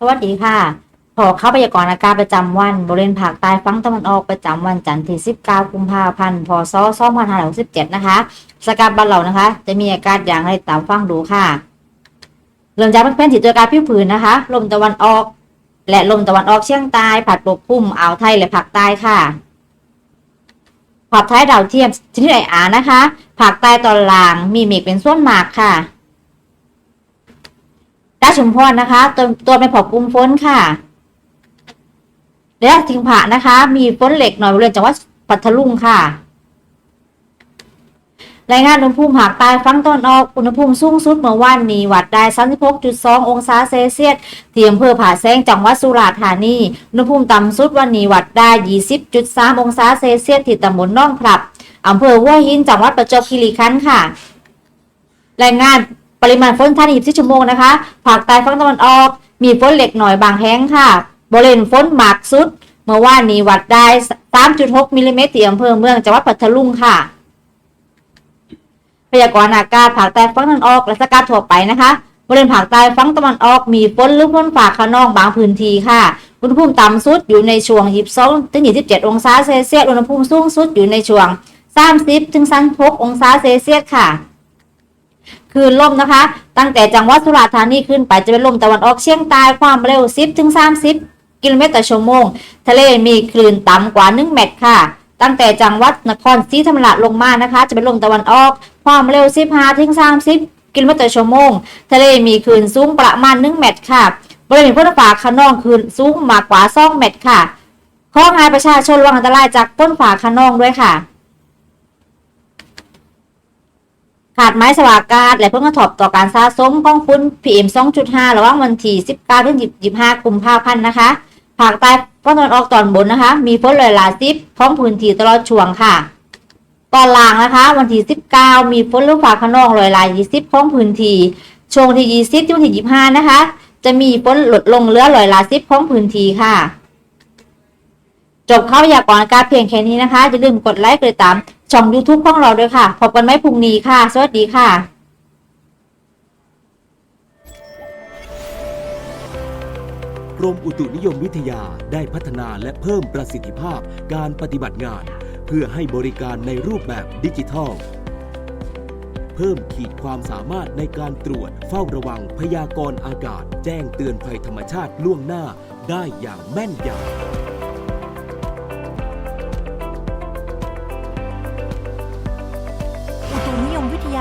สวัสดีค่ะขอเข้าพยากรณ์อากาศประจำวัน บริเวณภาคใต้ฝั่งตะวันออกประจำวันจันทร์ที่ 19 กุมภาพันธ์ พศ 2567 นะคะ สกาบ้านเรานะคะ จะมีอากาศอย่างไรตามฟังดูค่ะเริ่มจากเพื่อนๆที่ตัวการผิวผืนนะคะ ลมตะวันออก และลมตะวันออกเฉียงใต้ผัดปกคลุมอ่าวไทยและภาคใต้ค่ะขอบท้ายดาวเทียมชนิดไออานะคะ ภาคใต้ตอนล่างมีเมฆเป็นส่วนมากค่ะาชุมพรนะคะ ตัวตัวเป็นผอกลุ่มฝนค่ะและทิงผานะคะ มีฝนเหล็กหน่อยบริเวณจังหวัดปัตตาลุงค่ะ รายงานอุณหภูมิภาคใต้ฝั่งตะวันออก อุณหภูมิสูงสุดเมื่อวานนี้วัดได้ 36.2 องศาเซลเซียสที่อำเภอผาแซงจังหวัดสุราษฎร์ธานี อุณหภูมิต่ำสุดวันนี้วัดได้ 20.3 องศาเซลเซียสที่ตำบลน้องพลับอำเภอห้วยหินจังหวัดประจวบคีรีขันธ์ค่ะ รายงาน ปริมาณฝนทัน24ชั่วโมงนะคะภาคใต้ฝั่งตะวันออก มีฝนเล็กหน่อยบางแห่งค่ะบริเวณฝนหมากสุด เมื่อวานนี้วัดได้ 3.6มิลลิเมตรที่อำเภอเมืองจังหวัดพัทลุงค่ะพยากรณ์อากาศภาคใต้ฝั่งตะวันออก และสกัดทั่วไปนะคะบริเวณภาคใต้ฝั่งตะวันออกมีฝนหรือฝนฟ้าขนองบางพื้นที่ค่ะ อุณหภูมิต่ำสุดอยู่ในช่วง 22ถึง27 องศาเซลเซียส อุณหภูมิสูงสุดอยู่ในช่วง 30ถึง36องศาเซลเซียสค่ะ คลื่นลมนะคะ ตั้งแต่จังหวัดสุราษฎร์ธานีขึ้นไปจะเป็นลมตะวันออกเฉียงใต้ความเร็ว 10ถึง30 กิโลเมตรต่อชั่วโมง ทะเลมีคลื่นต่ำกว่า1เมตรค่ะ ตั้งแต่จังหวัดนครศรีธรรมราชลงมานะคะ จะเป็นลมตะวันออกความเร็ว 15ถึง30 กิโลเมตรต่อชั่วโมง ทะเลมีคลื่นสูงประมาณ1เมตรค่ะบริเวณพ้นฟ้าขนองคลื่นสูงมากกว่า2เมตรค่ะข้อให้ประชาชนระวังอันตรายจากพ้นฟ้าขนองด้วยค่ะ ขาดไม้สวากาศและผลกระทบต่อการสะสมของฝุ่น PM 2.5 ระหว่างวันที่ 19ถึง25 กุมภาพันธ์นะคะภาคใต้ภาคตะวันออกตอนบนนะคะ มีฝนลอยหลายสิบพร้อมพื้นที่ตลอดช่วงค่ะ ตอนล่างนะคะ วันที่ 19 มีฝนลูกฟ้าขนองลอยหลาย20พร้อมพื้นที่ช่วงที่20ถึงวันที่25 นะคะ จะมีฝนลดลงเหลือลอยหลายสิบพร้อมพื้นที่ค่ะ จบเข้าอยากก่อนอากาศเพียงแค่นี้นะคะอย่าลืมกดไลค์กดติดตาม ช่อง YouTube ของเราด้วยค่ะ พบกันไหมพรุ่งนี้ค่ะ สวัสดีค่ะกรมอุตุนิยมวิทยาได้พัฒนาและเพิ่มประสิทธิภาพการปฏิบัติงาน เพื่อให้บริการในรูปแบบดิจิทัล เพิ่มขีดความสามารถในการตรวจเฝ้าระวังพยากรณ์อากาศ แจ้งเตือนภัยธรรมชาติล่วงหน้าได้อย่างแม่นยำ